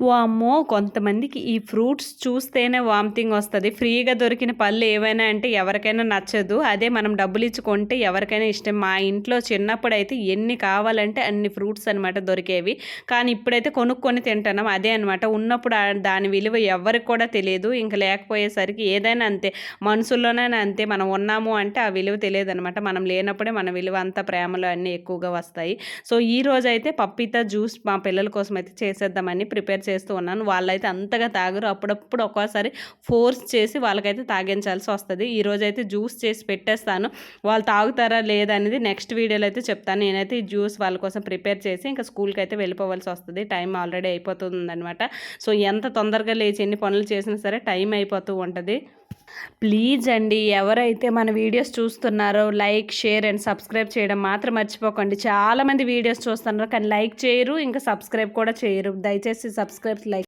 వామ్మో కొంతమందికి ఈ ఫ్రూట్స్ చూస్తేనే వామిటింగ్ వస్తుంది. ఫ్రీగా దొరికిన పళ్ళు ఏవైనా అంటే ఎవరికైనా నచ్చదు. అదే మనం డబ్బులు ఇచ్చుకుంటే ఎవరికైనా ఇష్టం. మా ఇంట్లో చిన్నప్పుడు అయితే ఎన్ని కావాలంటే అన్ని ఫ్రూట్స్ అనమాట దొరికేవి. కానీ ఇప్పుడైతే కొనుక్కొని తింటున్నాం. అదే అనమాట ఉన్నప్పుడు దాని విలువ ఎవరికి కూడా తెలియదు. ఇంకా లేకపోయేసరికి ఏదైనా అంతే. మనుషుల్లోనే అంతే. మనం ఉన్నాము అంటే ఆ విలువ తెలియదు అనమాట మనం లేనప్పుడే మన విలువ అంత ప్రేమలు అన్నీ ఎక్కువగా వస్తాయి. సో ఈ రోజు అయితే పప్పిత జ్యూస్ మా పిల్లల కోసం అయితే చేసేద్దామని ప్రిపేర్ చేస్తూ ఉన్నాను. వాళ్ళైతే అంతగా తాగరు. అప్పుడప్పుడు ఒక్కోసారి ఫోర్స్ చేసి వాళ్ళకైతే తాగించాల్సి వస్తుంది. ఈరోజు అయితే జ్యూస్ చేసి పెట్టేస్తాను. వాళ్ళు తాగుతారా లేదా అనేది నెక్స్ట్ వీడియోలో అయితే చెప్తాను. నేనైతే ఈ జ్యూస్ వాళ్ళ కోసం ప్రిపేర్ చేసి ఇంకా స్కూల్కి అయితే వెళ్ళిపోవాల్సి వస్తుంది. టైం ఆల్రెడీ అయిపోతుంది అనమాట సో ఎంత తొందరగా లేచి ఎన్ని పనులు చేసినా సరే టైం అయిపోతూ ఉంటుంది. ప్లీజ్ అండి ఎవరైతే మన వీడియోస్ చూస్తున్నారో లైక్ షేర్ అండ్ సబ్స్క్రైబ్ చేయడం మాత్రం మర్చిపోకండి. చాలామంది వీడియోస్ చూస్తున్నారు కానీ లైక్ చేయరు ఇంకా సబ్స్క్రైబ్ కూడా చేయరు. దయచేసి సబ్స్క్రైబ్ లైక్